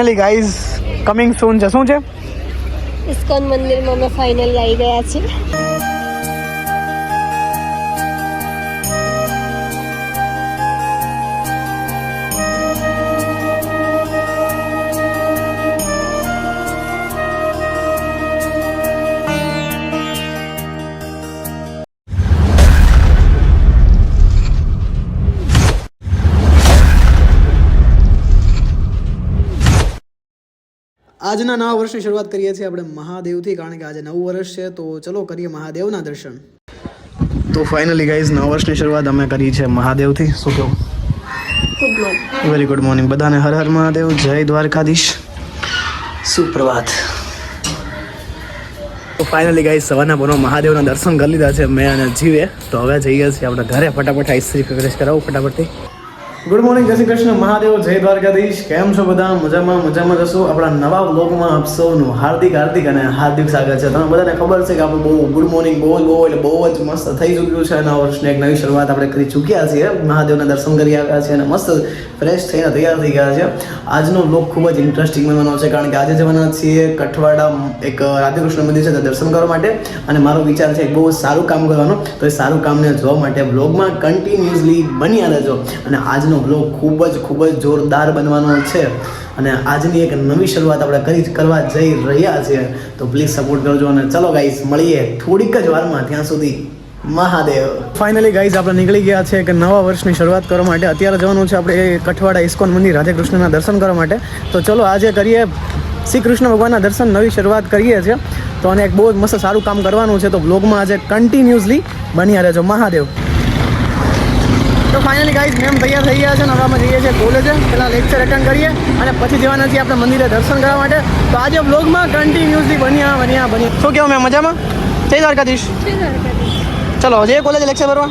Finally guys coming સૂન છે શું છે? ઇસ્કોન મંદિરમાં અમે ફાઇનલી આવી ગયા છીએ. આજના નવા વર્ષની શરૂઆત કરીએ છીએ આપણે મહાદેવથી કારણ કે આજે નવું વર્ષ છે તો ચલો કરીએ મહાદેવના દર્શન. તો ફાઇનલી ગાઈઝ નવા વર્ષની શરૂઆત અમે કરી છે મહાદેવથી. શું કહું વેરી ગુડ મોર્નિંગ બધાને હર હર મહાદેવ જય દ્વારકાધીશ. સુપ્રભાત. તો ફાઇનલી ગાઈઝ સવારના બોનો મહાદેવના દર્શન કરી લીધા છે મેં અને જીવે. તો હવે જઈએ છીએ આપણે ઘરે. ફટાફટ આઈસ્ત્રી ફિગરેશ કરાવું ફટાફટથી. ગુડ મોર્નિંગ જય શ્રી કૃષ્ણ. મહાદેવ, જય દ્વારકાધીશ. કેમ છો બધા? મજામાં મજામાં જશો આપણા નવા બ્લોગમાં આપ સૌનું હાર્દિક હાર્દિક અને હાર્દિક સ્વાગત છે. તમને બધાને ખબર છે કે આપણે બહુ ગુડ મોર્નિંગ બહુ બહુ એટલે બહુ જ મસ્ત થઈ ચૂક્યું છે. નવા વર્ષની એક નવી શરૂઆત આપણે કરી ચૂક્યા છીએ. મહાદેવના દર્શન કરી આવ્યા છીએ અને મસ્ત ફ્રેશ થઈને તૈયાર થઈ ગયા છે આજનો બ્લોગ ખૂબ જ ઇન્ટરેસ્ટિંગ બનવાનો છે, કારણ કે આજે જવાના છીએ કઠવાડા, એક રાધેકૃષ્ણ મંદિર છે, ત્યાં દર્શન કરવા માટે. અને મારો વિચાર છે બહુ સારું કામ કરવાનો. તો એ સારું કામને જોવા માટે બ્લોગમાં કન્ટિન્યુઅસલી બની રહેજો. અને આજનો બ્લોગ ખૂબ જ ખૂબ જ જોરદાર બનવાનો છે. અને આજની એક નવી શરૂઆત આપણે કરી, કરવા જઈ રહ્યા છીએ. તો પ્લીઝ સપોર્ટ કરજો અને ચલો ગાઈસ મળીએ થોડીક જ વારમાં ત્યાં સુધી. મહાદેવ. ફાઇનલી ગાઈઝ આપણે નીકળી ગયા છે કે નવા વર્ષની શરૂઆત કરવા માટે. અત્યારે જવાનું છે આપણે કઠવાડા ઇસ્કોન મંદિર રાધે કૃષ્ણના દર્શન કરવા માટે. તો ચલો આજે કરીએ શ્રી કૃષ્ણ ભગવાનના દર્શન, નવી શરૂઆત કરીએ છીએ. તો અને એક બહુ જ મસ્ત સારું કામ કરવાનું છે. તો બ્લોગમાં આજે કન્ટિન્યુઅસલી બન્યા રહેજો. મહાદેવ. તો ફાઇનલી ગાઈઝ મેમ તૈયાર થઈ ગયા છે ને હવે અમે જઈએ છીએ કોલેજે પહેલાં લેક્ચર અટેન્ડ કરીએ અને પછી જવાના છીએ આપણે મંદિરે દર્શન કરવા માટે. તો આજે બ્લોગમાં કન્ટિન્યુઅસલી બન્યા બન્યા બન્યા. શું કહેવું મેમ મજામાં? જય દ્વારકાધીશ. ચલો જે કોલેજ લેક્ચર ભરવા.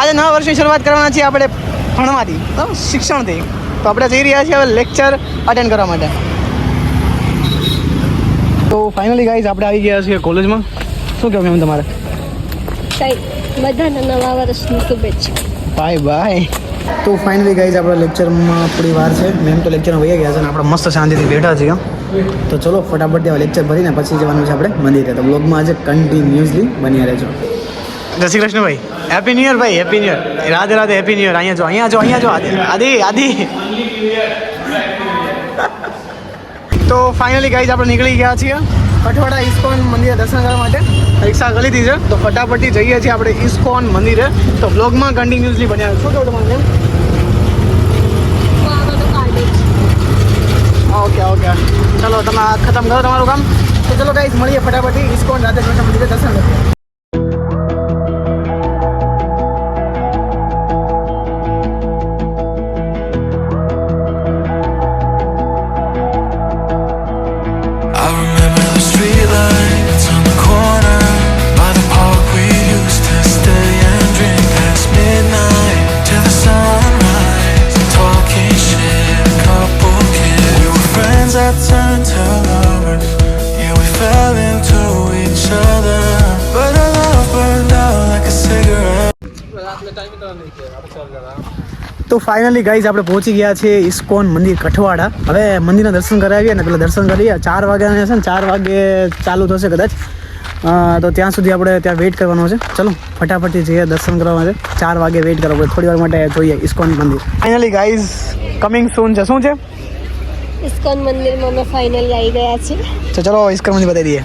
આજે નવા વર્ષની શરૂઆત કરવાના છીએ આપણે ભણવાથી તો શિક્ષણથી. તો આપણે જઈ રહ્યા છીએ હવે લેક્ચર અટેન્ડ કરવા માટે. તો ફાઇનલી ગાઈઝ આપણે આવી ગયા છીએ કોલેજમાં શું કહેવું મેમ તમારે? કઈ બધાને નવા વર્ષની શુભેચ્છા. બાય બાય તો ફાઇનલી ગાઈઝ આપણે લેક્ચરમાં થોડી વાર છે. મેમ તો લેક્ચરમાં વહી ગયા છે અને આપણે મસ્ત શાંતિથી બેઠા છીએ. તો ચલો ફટાફટ ત્યાં લેક્ચર ભરીને પછી જવાનું છે આપણે મંદિરે. તો બ્લોગમાં આજે કન્ટિન્યુઅસલી બન્યા રહેજો. જય શ્રી કૃષ્ણ ભાઈ હેપી ન્યુ યર ભાઈ happy new year Radhe Radhe happy new year અહીંયા જો અહીંયા જો અહીંયા જો. આદિ આદિ તો ફાઇનલી ગાઈઝ આપણે નીકળી ગયા છીએ. કઠવાડા ઇસ્કોન મંદિરે દર્શન કરવા માટે રિક્ષા કરી દીધી તો ફટાફટથી જઈએ છીએ આપણે ઇસ્કોન મંદિરે. તો બ્લોગમાં કન્ટિન્યુઅસલી બન્યા શું કહું તમારે ઓકે ઓકે ચલો, તમે ખતમ કરો તમારું કામ. તો ચલો કાંઈ મળીએ ફટાફટથી ઇસ્કોન રાધે કૃષ્ણ મંદિરે દર્શન કરીએ. તો ફાઇનલી ગાઈઝ આપણે પહોંચી ગયા છીએ ઇસ્કોન મંદિર કઠવાડા. હવે મંદિરના દર્શન કરાવીએ ને પેલા દર્શન કરીએ. ચાર વાગ્યાના છે ને, ચાર વાગે ચાલુ થશે કદાચ. તો ત્યાં સુધી આપણે ત્યાં વેઇટ કરવાનો છે. ચલો ફટાફટથી જઈએ દર્શન કરવા માટે ચાર વાગે વેઇટ કરો આપણે થોડી વાર માટે જોઈએ ઇસ્કોન મંદિર. ફાઇનલી ગાઈઝ કમિંગ સૂન છે. શું છે? ઇસ્કોન મંદિરમાં અમે ફાઇનલી આવી ગયા છે તો ચલો ઇસ્કોન મંદિર બતાવી દઈએ.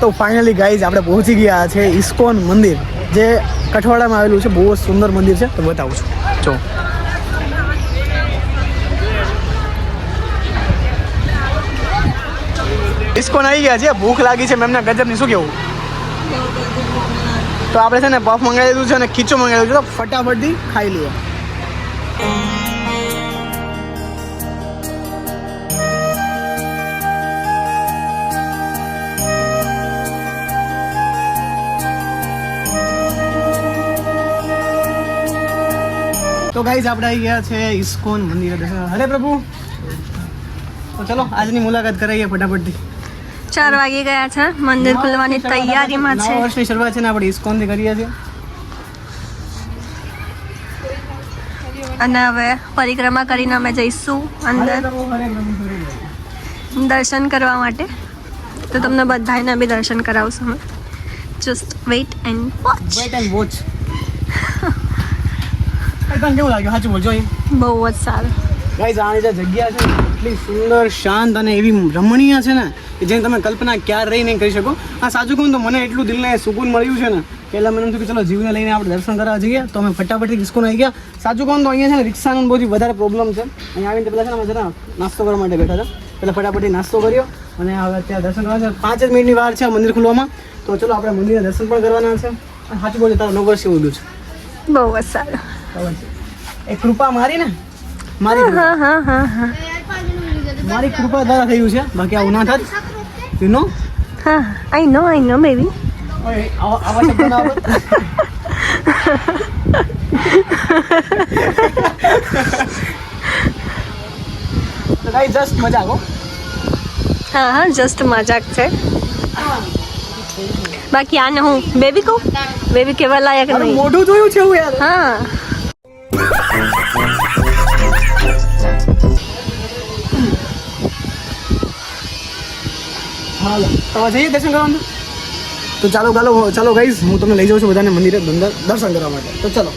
તો ફાઇનલી ગાઈઝ આપણે પહોંચી ગયા છે ઇસ્કોન મંદિર જે કઠવાડામાં આવેલું છે. બહુ જ સુંદર મંદિર છે. તો બતાવું છું. જો. ઇસ્કોન આવી ગયા છે. ભૂખ લાગી છે. મેમને ગજબની શું કેવું? તો આપણે છે ને પફ મંગાવી દીધું છે અને ખીચું મંગાવી દીધું તો ફટાફટથી ખાઈ લઈએ. તો ગાઈઝ આપણે આવી ગયા છે ઇસ્કોન મંદિર હરે પ્રભુ. તો ચલો, આજની મુલાકાત કરાવીએ ફટાફટથી. ચાર વાગી ગયા છે. મંદિર ખુલવાની તૈયારીમાં છે. વર્ષની શરૂઆત છે ને આપણે ઇસ્કોનથી કરીએ છીએ. અને હવે પરિક્રમા કરીને અમે જઈશું અંદર. દર્શન કરવા માટે. તો તમને બધાને બી દર્શન કરાવશું અમે. Just wait and watch wait and watch તમને કેવું લાગ્યું? સાચું બોલજો બહુ જ સારું. ગાઈઝ આની જે જગ્યા છે એટલી સુંદર શાંત અને એવી રમણીય છે ને. કે જેની તમે કલ્પના ક્યારે રહી નહીં કરી શકો. આ સાચું કહું તો મને એટલું દિલને સુકૂન મળ્યું છે ને પહેલા મને એમ થયું કે ચલો જીવને લઈને આપણે દર્શન કરવા જઈએ. તો અમે ફટાફટથી ડિસ્કોન આવી ગયા. સાચું કહું તો અહીંયા છે ને રિક્ષાનો બહુ વધારે પ્રોબ્લેમ છે. અહીંયા આવીને પહેલાં છે ને અમે જરા નાસ્તો કરવા માટે બેઠા હતા. પહેલાં ફટાફટથી નાસ્તો કર્યો અને હવે અત્યારે દર્શન કરવા છે. પાંચ જ મિનિટની વાર છે મંદિર ખુલવામાં. તો ચલો આપણે મંદિરના દર્શન પણ કરવાના છે. અને સાચું બોલે તારો નવ વર્ષ એવું છે. બહુ સારું. એ કૃપા મારી ને મારી હા હા હા હા. મારી કૃપા દ્વારા થયું છે. બાકી આવું ના થાત યુ નો હા આઈ નો આઈ નો બેબી જસ્ટ મજાક હો. હા હા જસ્ટ મજાક છે. બાકી આને હું બેબી કહું? બેબી કેવા લાયક નહીં. મોઢું જોયું છે યાર. હા. તો જઈએ દર્શન કરવાનું? તો ચાલો ચાલો ચાલો ગાઈઝ હું તમને લઈ જાઉં છું બધાને મંદિરે દર્શન કરવા માટે. તો ચલો.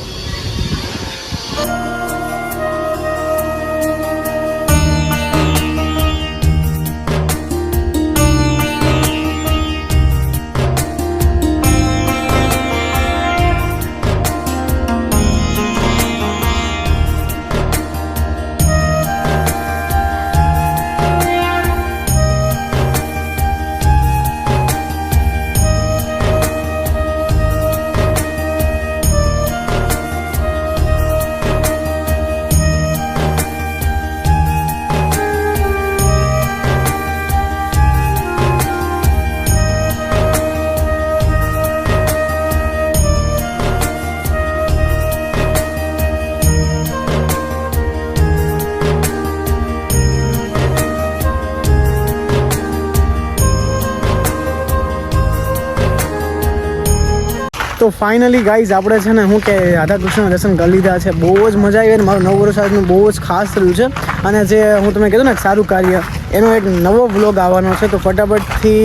તો ફાઇનલી ગાઈઝ આપણે છે ને હું કે રાધાકૃષ્ણના કૃષ્ણ દર્શન કરી લીધા છે. બહુ જ મજા આવી અને મારું નવ વર્ષ આજનું બહુ જ ખાસ રહ્યું છે. અને જે હું તમને કીધું ને સારું કાર્ય, એનો એક નવો વ્લોગ આવવાનો છે. તો ફટાફટથી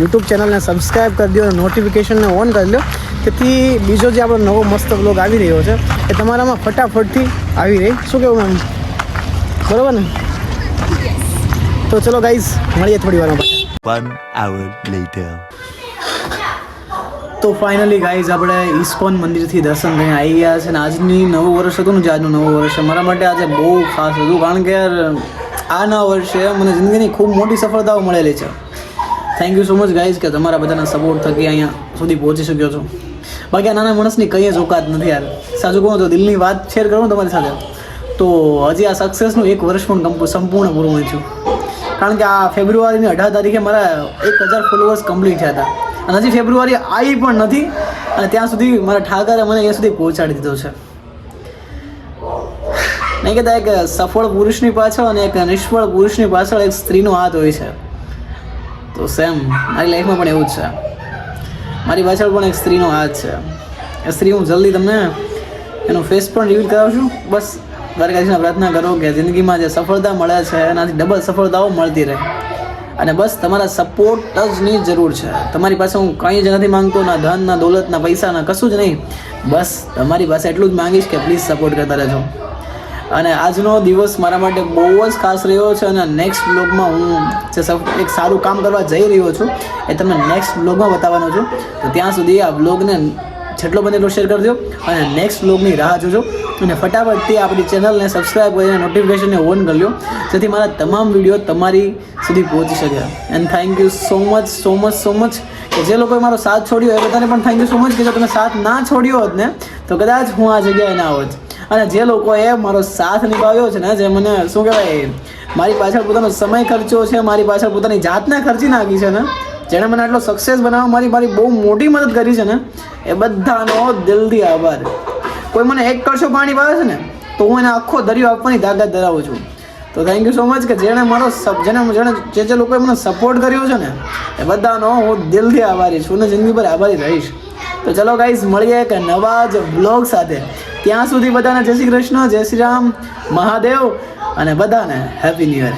યુટ્યુબ ચેનલને સબસ્ક્રાઈબ કરી દો અને નોટિફિકેશનને ઓન કરી લો તેથી બીજો જે આપણો નવો મસ્ત વ્લોગ આવી રહ્યો છે એ તમારામાં ફટાફટથી આવી રહી. શું કેવું મેમ બરાબર ને? તો ચલો ગાઈઝ મળીએ થોડી વારમાં પાછા. One hour later. તો ફાઇનલી ગાઈઝ આપણે ઇસ્કોન મંદિરથી દર્શન કરીને આવી ગયા છે અને આજની નવું વર્ષ હતું ને જે આજનું નવું વર્ષ છે, મારા માટે આજે બહુ ખાસ હતું કારણ કે આ નવા વર્ષે મને જિંદગીની ખૂબ મોટી સફળતાઓ મળેલી છે. Thank you so much guys કે તમારા બધાના સપોર્ટ થકી અહીંયા સુધી પહોંચી શક્યો છો. બાકી આ નાના માણસની કંઈ જ ઓકાત નથી યાર. સાચું કહું તો દિલની વાત શેર કરું તમારી સાથે. તો હજી આ સક્સેસનું એક વર્ષ પણ સંપૂર્ણ પૂરું છું. કારણ કે આ ફેબ્રુઆરીની અઢાર તારીખે મારા એક હજાર ફોલોઅર્સ કમ્પ્લીટ થયા હતા. અને હજી ફેબ્રુઆરી આવી પણ નથી અને ત્યાં સુધી મારા ઠાકરે મને અહીંયા સુધી પહોંચાડી દીધો છે. નહીં કહેતા એક સફળ પુરુષની પાછળ અને એક નિષ્ફળ પુરુષની પાછળ એક સ્ત્રીનો હાથ હોય છે. તો સેમ, મારી લાઈફમાં પણ એવું જ છે. મારી પાછળ પણ એક સ્ત્રીનો હાથ છે. એ સ્ત્રી, હું જલ્દી તમને એનો ફેસ પણ રિવીલ કરાવું છું. બસ દ્વારકાધીશને પ્રાર્થના કરો કે જિંદગીમાં જે સફળતા મળે છે, એનાથી ડબલ સફળતાઓ મળતી રહે. અને બસ તમારા સપોર્ટ જ ની જરૂર છે. તમારી પાસે હું કંઈ જ નથી માંગતો, ના ધન, ના દોલત, ના પૈસા, ના કશું જ નહીં. બસ તમારી પાસે એટલું જ માંગીશ કે પ્લીઝ સપોર્ટ કરતા રહેજો. અને આજનો દિવસ મારા માટે બહુ જ ખાસ રહ્યો છે અને નેક્સ્ટ બ્લોગમાં હું જે એક સારું કામ કરવા જઈ રહ્યો છું એ તમને નેક્સ્ટ બ્લોગમાં બતાવવાનો છું. તો ત્યાં સુધી આ બ્લોગને જેટલો બને એટલો શેર કરજો અને નેક્સ્ટ બ્લોગની રાહ જોજો. અને ફટાફટથી આપણી ચેનલને સબસ્ક્રાઈબ કરીને નોટિફિકેશનને ઓન કરી લો. જેથી મારા તમામ વીડિયો તમારી સુધી પહોંચી શકે. And thank you so much so much so much કે જે લોકોએ મારો સાથ છોડ્યો એ બધાને પણ થેન્ક યુ સો મચ કે જો તમે સાથ ના છોડ્યો હોત ને, તો કદાચ હું આ જગ્યાએ ના હોત. અને જે લોકોએ મારો સાથ નિભાવ્યો છે ને, જે મને શું કહેવાય, મારી પાછળ પોતાનો સમય ખર્ચ્યો છે, મારી પાછળ પોતાની જાતને ખર્ચી નાખી છે ને જેણે મને આટલો સક્સેસ બનાવવા મારી મારી બહુ મોટી મદદ કરી છે ને, એ બધાનો દિલથી આભાર. કોઈ મને એક કરશો પાણી પાવે છે ને, તો હું એને આખો દરિયો આપવાની તાકાત ધરાવું છું. તો થેન્ક યુ સો મચ કે જેણે મારો જેને જેણે જે જે લોકોએ મને સપોર્ટ કર્યો છે ને, એ બધાનો હું દિલથી આભારી છું ને જિંદગી પર આભારી રહીશ. તો ચલો ગાઈઝ મળીએ એક નવા જ બ્લોગ સાથે. ત્યાં સુધી બધાને જય શ્રી કૃષ્ણ, જય શ્રી રામ, મહાદેવ અને બધાને હેપી ન્યુ યર